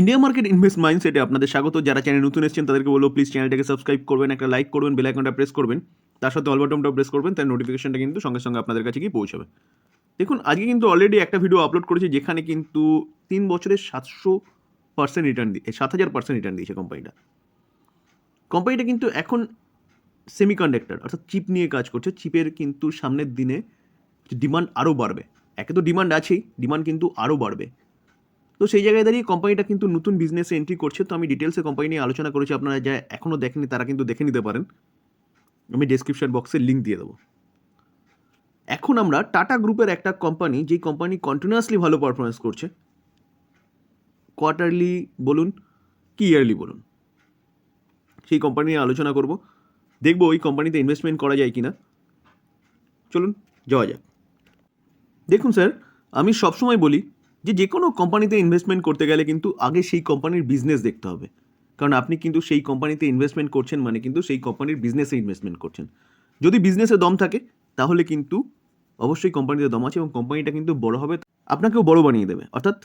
India market invest মাইন্ডসেটে আপনাদের স্বাগত। যারা চ্যানেল নতুন এসেছেন, তাদেরকে বলব প্লিজ চ্যানেলটাকে সাবস্ক্রাইব করবেন, একটা লাইক করবেন বেল আইকনটা প্রেস করবেন। তার সাথে অল প্রেস করবেন তার নোটিফিকেশনটা কিন্তু সঙ্গে সঙ্গে আপনাদের কাছে গিয়ে পৌঁছাবে। দেখুন, আজকে কিন্তু অলরেডি একটা ভিডিও আপলোড করেছি, যেখানে কিন্তু তিন বছরের সাতশো পার্সেন্ট রিটার্ন দিয়ে সাত হাজার পার্সেন্ট রিটার্ন দিয়েছে কোম্পানিটা কোম্পানিটা কিন্তু এখন সেমিকন্ডাক্টর অর্থাৎ চিপ নিয়ে কাজ করছে। চিপের কিন্তু সামনের দিনে ডিমান্ড আরও বাড়বে। একে তো ডিমান্ড আছেই ডিমান্ড কিন্তু আরও বাড়বে। তো সেই জায়গায় দাঁড়িয়ে কোম্পানিটা কিন্তু নতুন বিজনেসে এন্ট্রি করছে। তো আমি ডিটেলসে কোম্পানি নিয়ে আলোচনা করেছি, আপনারা যা এখনও দেখেনি তারা কিন্তু দেখে নিতে পারেন। আমি ডেসক্রিপশন বক্সে লিঙ্ক দিয়ে দেবো। এখন আমরা টাটা গ্রুপের একটা কোম্পানি যেই কোম্পানি কন্টিনিউয়াসলি ভালো পারফরমেন্স করছে। কোয়ার্টারলি বলুন কি ইয়ারলি বলুন, সেই কোম্পানি নিয়ে আলোচনা করব। দেখব ওই কোম্পানিতে ইনভেস্টমেন্ট করা যায় কি না চলুন, যাওয়া যাক। দেখুন স্যার আমি সবসময় বলি যে যে কোনো কোম্পানিতে ইনভেস্টমেন্ট করতে গেলে কিন্তু আগে সেই কোম্পানির বিজনেস দেখতে হবে। কারণ আপনি কিন্তু সেই কোম্পানিতে ইনভেস্টমেন্ট করছেন মানে কিন্তু সেই কোম্পানির বিজনেসে ইনভেস্টমেন্ট করছেন। যদি বিজনেসে দম থাকে, তাহলে কিন্তু অবশ্যই কোম্পানিতে দম আছে এবং কোম্পানিটা কিন্তু বড় হবে, আপনাকেও বড় বানিয়ে দেবে। অর্থাৎ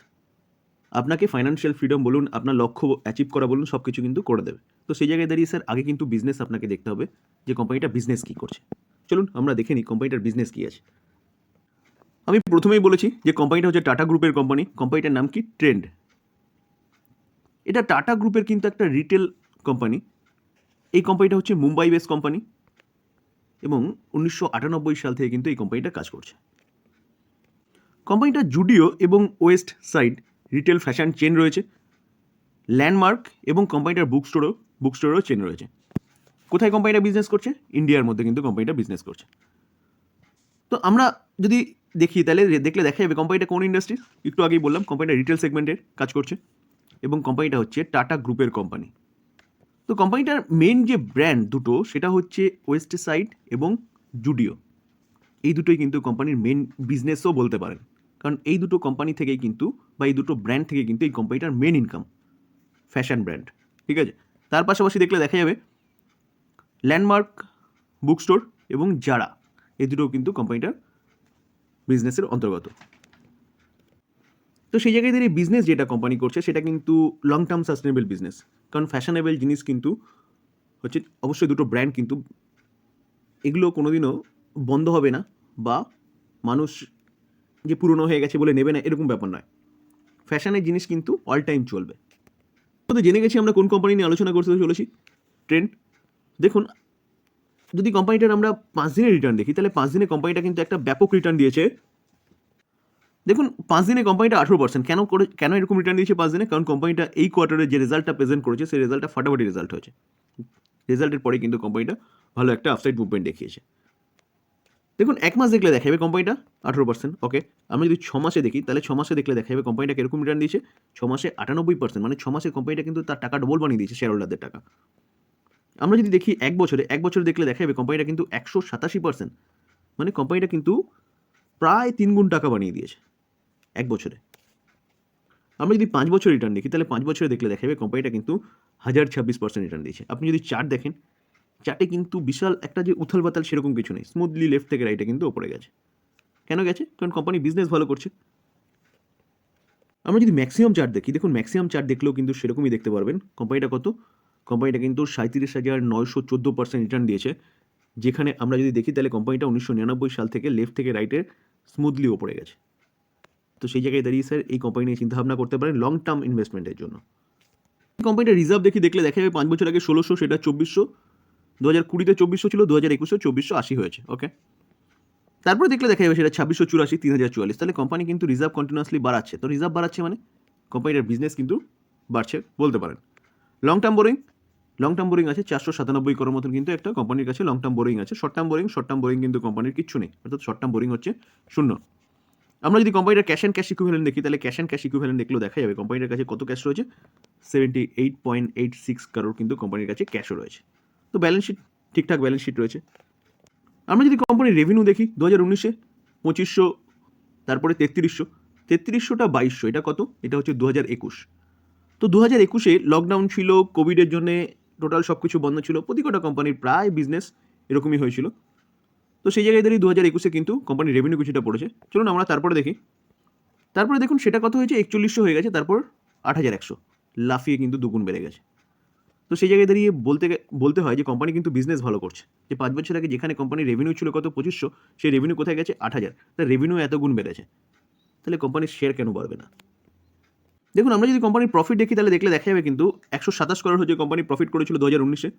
আপনাকে ফাইন্যান্সিয়াল ফ্রিডম বলুন, আপনার লক্ষ্য অ্যাচিভ করা বলুন সব কিছু কিন্তু করে দেবে। তো সেই জায়গায় দাঁড়িয়ে স্যার আগে কিন্তু বিজনেস আপনাকে দেখতে হবে যে কোম্পানিটা বিজনেস কী করছে। চলুন আমরা দেখে নিই কোম্পানিটার বিজনেস কী আছে। আমি প্রথমেই বলেছি যে কোম্পানিটা হচ্ছে টাটা গ্রুপের কোম্পানি কোম্পানিটার নাম কি? ট্রেন্ড এটা টাটা গ্রুপের কিন্তু একটা রিটেল কোম্পানি এই কোম্পানিটা হচ্ছে মুম্বাই বেস কোম্পানি এবং উনিশশো আটানব্বই সাল থেকে কিন্তু এই কোম্পানিটা কাজ করছে। কোম্পানিটা জুডিও এবং Westside retail fashion chain রয়েছে ল্যান্ডমার্ক এবং কোম্পানিটার বুক স্টোরও বুক স্টোরেরও চেন রয়েছে। কোথায় কোম্পানিটা বিজনেস করছে? ইন্ডিয়ার মধ্যে কিন্তু কোম্পানিটা বিজনেস করছে। তো আমরা যদি দেখি, তাহলে দেখলে দেখা যাবে কোম্পানিটা কোন ইন্ডাস্ট্রি একটু আগেই বললাম কোম্পানিটা রিটেল সেগমেন্টের কাজ করছে এবং কোম্পানিটা হচ্ছে টাটা গ্রুপের কোম্পানি তো কোম্পানিটার মেন যে ব্র্যান্ড দুটো, সেটা হচ্ছে ওয়েস্ট সাইড এবং জুডিও এই দুটোই কিন্তু কোম্পানির মেন বিজনেসও বলতে পারেন। কারণ এই দুটো কোম্পানি থেকেই কিন্তু বা এই দুটো ব্র্যান্ড থেকে কিন্তু এই কোম্পানিটার মেন ইনকাম ফ্যাশন ব্র্যান্ড ঠিক আছে? তার পাশাপাশি দেখলে দেখা যাবে ল্যান্ডমার্ক বুক স্টোর এবং জারা এই দুটো কিন্তু কোম্পানিটার বিজনেসের অন্তর্গত। তো সেই জায়গায় দাঁড়িয়ে বিজনেস যেটা কোম্পানি করছে, সেটা কিন্তু লং টার্ম সাস্টেনেবল বিজনেস কারণ ফ্যাশনেবল জিনিস কিন্তু হচ্ছে অবশ্যই দুটো ব্র্যান্ড কিন্তু এগুলো কোনোদিনও বন্ধ হবে না বা মানুষ যে পুরনো হয়ে গেছে বলে নেবে না, এরকম ব্যাপার নয়। ফ্যাশনের জিনিস কিন্তু অল টাইম চলবে। তো জেনে গেছি আমরা কোন কোম্পানি নিয়ে আলোচনা করতে চলেছি। ট্রেন্ড দেখুন যদি কোম্পানিটার আমরা পাঁচ দিনের রিটার্ন দেখি, তাহলে পাঁচ দিনে কোম্পানিটা কিন্তু একটা ব্যাপক রিটার্ন দিয়েছে। দেখুন, পাঁচ দিনে কোম্পানিটা আঠেরো পার্সেন্ট কেন করে, কেন এরকম রিটার্ন দিয়েছে পাঁচ দিনে? কারণ কোম্পানিটা এই কোয়ার্টারে যে রেজাল্টটা প্রেজেন্ট করেছে, সেই রেজাল্টটা ফাটাফাটি রেজাল্ট হয়েছে। রেজাল্টের পরে কিন্তু কোম্পানিটা ভালো একটা আপসাইড মুভমেন্ট দেখিয়েছে। দেখুন, এক মাস দেখলে দেখা যাবে কোম্পানিটা আঠেরো পার্সেন্ট ওকে আমি যদি ছ মাসে দেখি, তাহলে ছ মাসে দেখলে দেখা যাবে কোম্পানিটা কীরকম রিটার্ন দিয়েছে? ছ মাসে আটানব্বই পার্সেন্ট মানে ছ মাসে কোম্পানিটা কিন্তু তার টাকা ডবল বানিয়ে দিয়েছে শেয়ার হোল্ডারদের টাকা। আমরা যদি দেখি এক বছরে এক বছরে দেখলে দেখা যাবে কোম্পানিটা কিন্তু একশো সাতাশি পার্সেন্ট মানে কোম্পানিটা কিন্তু প্রায় তিন গুণ টাকা বানিয়ে দিয়েছে এক বছরে। আমরা যদি পাঁচ বছর রিটার্ন দেখি, তাহলে পাঁচ বছরে দেখলে দেখা যাবে কোম্পানিটা কিন্তু হাজার ছাব্বিশ পার্সেন্ট রিটার্ন দিয়েছে। আপনি যদি চার্ট দেখেন চার্টে কিন্তু বিশাল একটা যে উথাল বাতাল সেরকম কিছু নেই। স্মুথলি লেফট থেকে রাইটে কিন্তু ওপরে গেছে। কেন গেছে? কারণ কোম্পানি বিজনেস ভালো করছে। আমরা যদি ম্যাক্সিমাম চার্ট দেখি, দেখুন ম্যাক্সিমাম চার্ট দেখলেও কিন্তু সেরকমই দেখতে পারবেন। কোম্পানিটা কত? কোম্পানিটা কিন্তু সাঁত্রিশ হাজার নয়শো চোদ্দ পার্সেন্ট রিটার্ন দিয়েছে। যেখানে আমরা যদি দেখি, তাহলে কোম্পানিটা উনিশশো নিরানব্বই সাল থেকে লেফট থেকে রাইটে স্মুথলি ওপরে গেছে। তো সেই জায়গায় দাঁড়িয়ে স্যার, এই কোম্পানি নিয়ে চিন্তাভাবনা করতে পারেন লং টার্ম ইনভেস্টমেন্টের জন্য। কোম্পানিটা রিজার্ভ দেখি দেখলে দেখা যাবে পাঁচ বছর আগে ষোলোশো, সেটা চব্বিশশো দু হাজার কুড়িতে চব্বিশশো ছিল দু হাজার একুশে চব্বিশশো আশি হয়েছে ওকে তারপরে দেখলে দেখা যাবে সেটা ছাব্বিশশো চুরাশি তিন হাজার চুয়াল্লিশ। তাহলে কোম্পানি কিন্তু রিজার্ভ কন্টিনিউয়াসলি বাড়াচ্ছে। তো রিজার্ভ বাড়াচ্ছে মানে কোম্পানিটার বিজনেস কিন্তু বাড়ছে বলতে পারেন। Long term boring long term boring আছে, চারশো সাতানব্বই করার মতন কিন্তু একটা কোম্পানির কাছে লং টার্ম বোরিং আছে। Short term boring short term boring কিন্তু কোম্পানির কিচ্ছু নেই। অর্থাৎ শর্ট টার্ম বোরিং হচ্ছে শূন্য। আমরা যদি কোম্পানিটার ক্যাশ অ্যান্ড ক্যাশ ইকুইভ্যালেন্ট দেখি, তাহলে ক্যাশ অ্যান্ড ক্যাশ ইকুইভ্যালেন্ট দেখলেও দেখা যাবে কোম্পানিটার কাছে কত ক্যাশ রয়েছে? Seventy eight point eight six কারোর কিন্তু কোম্পানির কাছে ক্যাশও রয়েছে। তো ব্যালেন্স শিট ঠিকঠাক ব্যালেন্স শিট রয়েছে। আমরা যদি কোম্পানির রেভিনিউ দেখি দু হাজার উনিশে পঁচিশশো, তারপরে তেত্রিশশো, তেত্রিশশোটা বাইশশো, এটা কত? এটা হচ্ছে দু হাজার একুশ। তো দু হাজার একুশে লকডাউন ছিল কোভিডের জন্যে টোটাল সব কিছু বন্ধ ছিল। প্রতি কটা কোম্পানির প্রায় বিজনেস এরকমই হয়েছিল। তো সেই জায়গায় দাঁড়িয়ে দু হাজার একুশে কিন্তু কোম্পানির রেভিনিউ কিছুটা পড়েছে। চলুন আমরা তারপরে দেখি। তারপরে দেখুন, সেটা কত হয়েছে? একচল্লিশশো হয়ে গেছে, তারপর আট হাজার একশো। লাফিয়ে কিন্তু দুগুণ বেড়ে গেছে। তো সেই জায়গায় দাঁড়িয়ে বলতে বলতে হয় যে কোম্পানি কিন্তু বিজনেস ভালো করছে। যে পাঁচ বছর আগে যেখানে কোম্পানির রেভিনিউ ছিল কত? পঁচিশশো, সেই রেভিনিউ কোথায় গেছে? আট হাজার। তার রেভিনিউ এত গুণ বেড়েছে। তাহলে কোম্পানির শেয়ার কেন বাড়বে না? দেখুন, আমরা যদি কোম্পানির প্রফিট দেখি, তাহলে দেখলে দেখা যাবে কিন্তু একশো সাতাশ করোড় হচ্ছে কোম্পানি প্রফিট করেছিল দু হাজার উনিশে।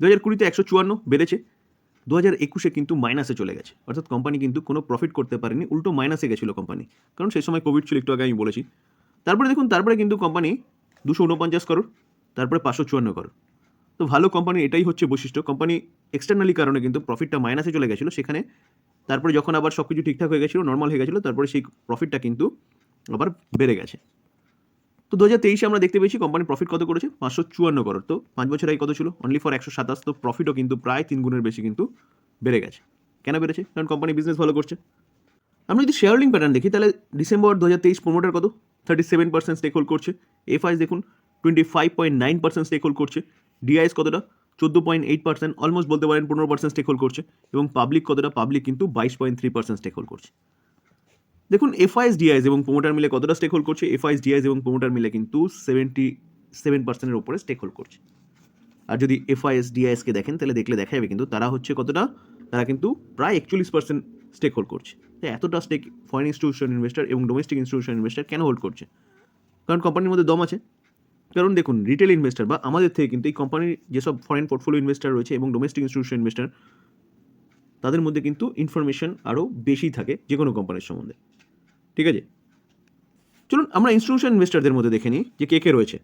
দু হাজার কুড়িতে একশো চুয়ান্ন বেড়েছে। দু হাজার একুশে কিন্তু মাইনাসে চলে গেছে। অর্থাৎ কোম্পানি কিন্তু কোনো প্রফিট করতে পারেনি, উল্টো মাইনাসে গেছিল কোম্পানি কারণ সেই সময় কোভিড ছিল, একটু আগে আমি বলেছি। তারপরে দেখুন, তারপরে কিন্তু কোম্পানি দুশো উনপঞ্চাশ করোড় তারপরে পাঁচশো চুয়ান্ন করোড় তো ভালো কোম্পানি এটাই হচ্ছে বৈশিষ্ট্য। কোম্পানি এক্সটার্নালি কারণে কিন্তু প্রফিটটা মাইনাসে চলে গেছিল, সেখানে তারপরে যখন আবার সব কিছু ঠিকঠাক হয়ে গেছিল নর্মাল হয়ে গেছিল, তারপরে সেই প্রফিটটা কিন্তু আবার বেড়ে গেছে। তো দু হাজার তেইশে আমরা দেখতে পেয়েছি কোম্পানি প্রফিট কত করেছে? পাঁচশো চুয়ান্ন করোড়। তো পাঁচ বছর আগে কত ছিল? অনলি ফর একশো সাতাশ। তো প্রফিটও কিন্তু প্রায় তিন গুণের বেশি কিন্তু বেড়ে গেছে। কেন বেড়েছে? কারণ কোম্পানি বিজনেস ভালো করছে। আমরা যদি শেয়ার হোল্ডিং প্যাটার্ন দেখি, তাহলে ডিসেম্বর দু হাজার তেইশ প্রোমোটার কত? Thirty seven percent stake hold করছে। এফআইস দেখুন twenty five point nine percent stake hold করছে। ডিআইএস কতটা? চোদ্দ পয়েন্ট এইট পার্সেন্ট অলমোস্ট বলতে পারেন পনেরো পার্সেন্ট স্টেক হোল্ড করছে। এবং পাবলিক কতটা? পাবলিক কিন্তু বাইশ point three percent stake hold করছে। দেখুন এফআইএস ডিআইএস এবং প্রোমোটার মিলে কতটা স্টেক হোল্ড করছে এফআইএস ডিআইএস এবং প্রোমোটার মিলে কিন্তু সেভেন্টি সেভেন পার্সেন্টের উপরে স্টেক হোল্ড করছে। আর যদি এফআইএস ডিআইএসকে দেখেন, তাহলে দেখলে দেখা যাবে কিন্তু তারা হচ্ছে কতটা? তারা কিন্তু প্রায় একচল্লিশ পার্সেন্ট স্টেক হোল্ড করছে। তো এতটা স্টেক ফরেন ইনস্টিটিউশন ইনভেস্টার এবং ডোমেস্টিক ইনস্টিটিউশন ইনভেস্টার কেন হোল্ড করছে? কারণ কোম্পানির মধ্যে দম আছে। কারণ দেখুন রিটেল ইনভেস্টার বা আমাদের থেকে কিন্তু এই কোম্পানির যেসব ফরেন পোর্টফোলিও ইনভেস্টার রয়েছে এবং ডোমেস্টিক ইনস্টিটিউশন ইনভেস্টার তাদের মধ্যে কিন্তু ইনফরমেশন আরও বেশি থাকে যে কোনো কোম্পানির সম্বন্ধে। ঠিক আছে? চলুন আমরা ইনস্টিটিউশন ইনভেস্টারদের মধ্যে দেখে নিই যে কে কে রয়েছে।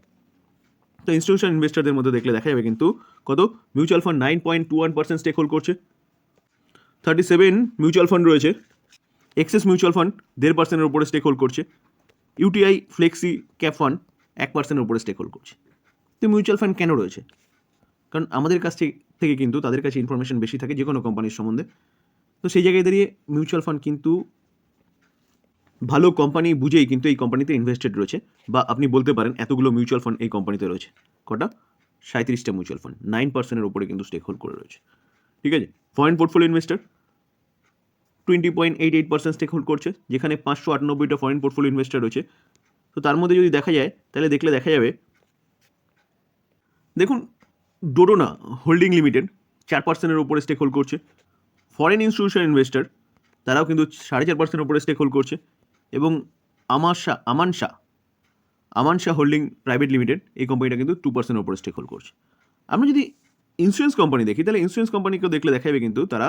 তো ইনস্টিটিউশন ইনভেস্টারদের মধ্যে দেখলে দেখা যাবে কিন্তু কত? Mutual fund nine point two one percent stake hold করছে। থার্টি সেভেন মিউচুয়াল ফান্ড রয়েছে। এক্সেস মিউচুয়াল ফান্ড দেড় পার্সেন্টের উপরে স্টেক হোল্ড করছে ইউটিআই ফ্লেক্সি ক্যাপ ফান্ড এক পার্সেন্টের উপরে স্টেক হোল্ড করছে। তো মিউচুয়াল ফান্ড কেন রয়েছে? কারণ আমাদের কাছ থেকে- কিন্তু তাদের কাছে ইনফরমেশন বেশি থাকে যে কোনো কোম্পানির সম্বন্ধে। তো সেই জায়গায় দাঁড়িয়ে মিউচুয়াল ফান্ড কিন্তু ভালো কোম্পানি বুঝেই কিন্তু এই কোম্পানিতে ইনভেস্টেড রয়েছে বা আপনি বলতে পারেন এতগুলো মিউচুয়াল ফান্ড এই কোম্পানিতে রয়েছে। কটা? সাঁত্রিশটা মিউচুয়াল ফান্ড নাইন পার্সেন্টের উপরে কিন্তু স্টেক হোল্ড করে রয়েছে। ঠিক আছে? Foreign portfolio investor twenty point eight eight percent stake hold করছে, যেখানে পাঁচশো আটানব্বইটা ফরেন পোর্টফোলিও ইনভেস্টার রয়েছে। তো তার মধ্যে যদি দেখা যায়, তাহলে দেখলে দেখা যাবে, দেখুন ডোডোনা হোল্ডিং লিমিটেড চার পার্সেন্টের উপরে স্টেক হোল্ড করছে। ফরেন ইনস্টিটিউশন ইনভেস্টার তারাও কিন্তু সাড়ে চার পার্সেন্টের উপরে স্টেক হোল্ড করছে। এবং আমার Shah, Aman Shah Aman Shah holding private limited এই কোম্পানিটা কিন্তু টু পার্সেন্টের উপরে স্টেক হোল্ড করছে। আমরা যদি ইন্স্যুরেন্স কোম্পানি দেখি, তাহলে ইন্স্যুরেন্স কোম্পানিকেও দেখলে দেখা যাবে কিন্তু তারা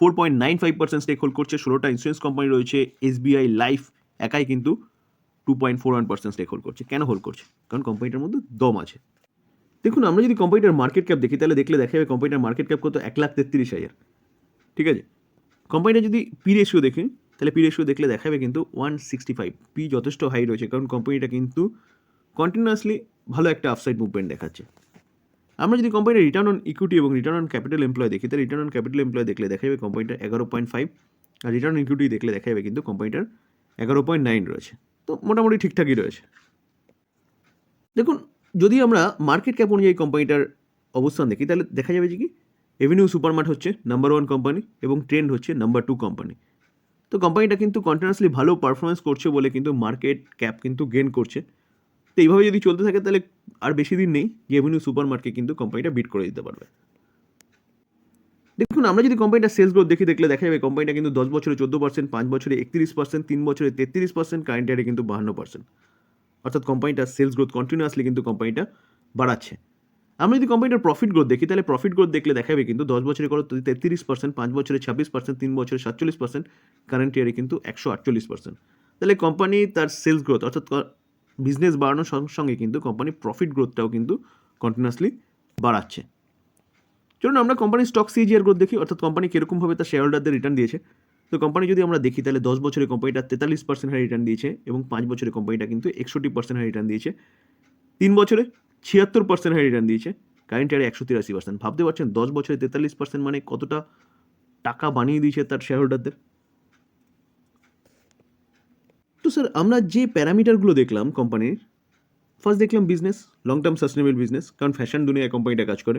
four point nine five percent stake hold করছে। ষোলোটা ইন্স্যুরেন্স কোম্পানি রয়েছে এসবিআই লাইফ একাই কিন্তু two point four one percent stake hold করছে। কেন হোল্ড করছে? কারণ কোম্পানিটার মধ্যে দম আছে। দেখুন, আমরা যদি কোম্পানিটার মার্কেট ক্যাপ দেখি, তাহলে দেখলে দেখা যাবে কোম্পানিটার মার্কেট ক্যাপ কত? এক লাখ তেত্রিশ হাজার। ঠিক আছে? কোম্পানিটা যদি পি রেশিও দেখি তাহলে পি রেশিও দেখলে দেখাবে কিন্তু ওয়ান সিক্সটি ফাইভ পি যথেষ্ট হাই রয়েছে, কারণ কোম্পানিটা কিন্তু কন্টিনিউয়াসলি ভালো একটা আপসাইড মুভমেন্ট দেখাচ্ছে। আমরা যদি কোম্পানির রিটার্ন অন ইকুইটি এবং রিটার্ন অন ক্যাপিটাল এমপ্লয় দেখি, তাহলে রিটার্ন অন ক্যাপিটাল এমপ্লয় দেখলে দেখা যাবে কোম্পানিটার এগারো পয়েন্ট ফাইভ আর রিটার্ন অন ইকুইটি দেখলে দেখা যাবে কিন্তু কোম্পানিটার এগারো পয়েন্ট নাইন রয়েছে। তো মোটামুটি ঠিকঠাকই রয়েছে। দেখুন, যদি আমরা মার্কেট ক্যাপ অনুযায়ী কোম্পানিটার অবস্থান দেখি, তাহলে দেখা যাবে যে কি? এভিনিউ সুপারমার্ট হচ্ছে নাম্বার ওয়ান কোম্পানি এবং ট্রেন্ড হচ্ছে নাম্বার টু কোম্পানি তো কোম্পানিটা কিন্তু কন্টিনিউসলি ভালো পারফরমেন্স করছে বলে কিন্তু মার্কেট ক্যাপ কিন্তু গেন করছে। তো এইভাবে যদি চলতে থাকে তাহলে আর বেশি দিন নেই যে এভিনিউ সুপার মার্কেট কিন্তু কোম্পানিটা বিট করে দিতে পারবে। দেখুন, আমরা যদি কোম্পানিটার সেলস গ্রোথ দেখি, দেখলে দেখা যাবে কোম্পানিটা কিন্তু দশ বছরে চোদ্দ পার্সেন্ট পাঁচ বছরে একত্রিশ পার্সেন্ট তিন বছরে তেত্রিশ পার্সেন্ট কারেন্ট ইয়ারে কিন্তু বাহান্ন পার্সেন্ট অর্থাৎ কোম্পানিটার সেলস গ্রোথ কন্টিনিউয়াসলি কিন্তু কোম্পানিটা বাড়াচ্ছে। আমরা যদি কোম্পানিটার প্রফিট গ্রোথ দেখি, তাহলে প্রফিট গ্রোথ দেখলে দেখাবে কিন্তু দশ বছরে করো তেত্রিশ পার্সেন্ট পাঁচ বছরে ছাব্বিশ পার্সেন্ট তিন বছরে সাতচল্লিশ পার্সেন্ট কারেন্ট ইয়ারে কিন্তু একশো আটচল্লিশ পার্সেন্ট তাহলে কোম্পানি তার সেলস গ্রোথ অর্থাৎ বিজনেস বাড়ানোর সঙ্গে সঙ্গে কিন্তু কোম্পানি প্রফিট গ্রোথটাও কিন্তু কন্টিনিউয়াসলি বাড়াচ্ছে। চলুন আমরা কোম্পানির স্টক সিজিআর গ্রোথ দেখি, অর্থাৎ কোম্পানি কীরকমভাবে তার শেয়ার হোল্ডারদের রিটার্ন দিয়েছে। তো কোম্পানি যদি আমরা দেখি, তাহলে দশ বছরে কোম্পানিটা তেতাল্লিশ পার্সেন্ট হারে রিটার্ন দিয়েছে এবং পাঁচ বছরে কোম্পানিটা কিন্তু একষট্টি পার্সেন্ট হারে রিটার্ন দিয়েছে। তিন বছরে ছিয়াত্তর পার্সেন্ট হারে রিটার্ন দিয়েছে। কারেন্ট ইয়ারে একশো তিরাশি পার্সেন্ট ভাবতে পারছেন, দশ বছরে তেতাল্লিশ পার্সেন্ট মানে কতটা টাকা বানিয়ে দিয়েছে তার শেয়ার হোল্ডারদের তো স্যার আমরা যে প্যারামিটারগুলো দেখলাম কোম্পানির ফার্স্ট দেখলাম business long term sustainable business কারণ ফ্যাশন দুনিয়ায় কোম্পানিটা কাজ করে।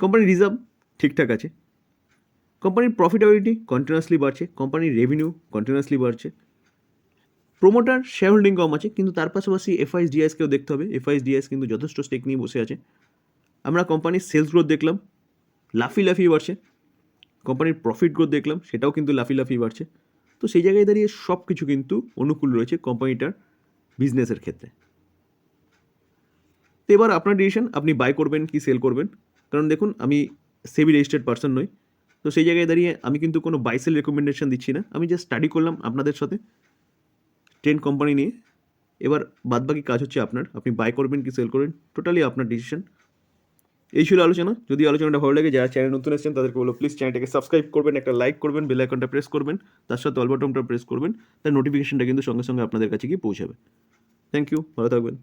কোম্পানির রিজার্ভ ঠিকঠাক আছে। কোম্পানির প্রফিটেবিলিটি কন্টিনিউয়াসলি বাড়ছে। কোম্পানির রেভিনিউ কন্টিনিউয়াসলি বাড়ছে। প্রোমোটার শেয়ার হোল্ডিং কম আছে, কিন্তু তার পাশাপাশি এফআইএস ডিআইএসকেও দেখতে হবে। এফআইএস ডিআইএস কিন্তু যথেষ্ট স্টেক নিয়ে বসে আছে। আমরা কোম্পানির সেলস গ্রোথ দেখলাম, লাফি লাফি বাড়ছে। কোম্পানির প্রফিট গ্রোথ দেখলাম, সেটাও কিন্তু লাফি লাফি বাড়ছে। তো সেই জায়গায় দাঁড়িয়ে সব কিছু কিন্তু অনুকূল রয়েছে কোম্পানিটার বিজনেসের ক্ষেত্রে। তো এবার আপনার ডিসিশন আপনি বাই করবেন কি সেল করবেন? কারণ দেখুন, আমি সেবি রেজিস্টার্ড পার্সন নই। তো সেই জায়গায় দাঁড়িয়ে আমি কিন্তু কোনো বাই সেল রেকমেন্ডেশন দিচ্ছি না। আমি জাস্ট স্টাডি করলাম আপনাদের সাথে। টেন কোম্পানি নিয়ে। এবার বাদবাকি কাজ হচ্ছে আপনার, আপনি বাই করবেন কি সেল করবেন টোটালি আপনার ডিসিশন এই ছিল আলোচনা। যদি আলোচনাটা ভালো লাগে, যারা চ্যানেল নতুন এসেছেন, তাদেরকে বলো প্লিজ চ্যানেলটাকে সাবস্ক্রাইব করবেন, একটা লাইক করবেন বেল আইকনটা প্রেস করবেন, তার সাথে অল বাটনটা প্রেস করবেন, তার নোটিফিকেশনটা কিন্তু সঙ্গে সঙ্গে আপনাদের কাছে গিয়ে পৌঁছাবে। থ্যাংক ইউ ভালো থাকবেন।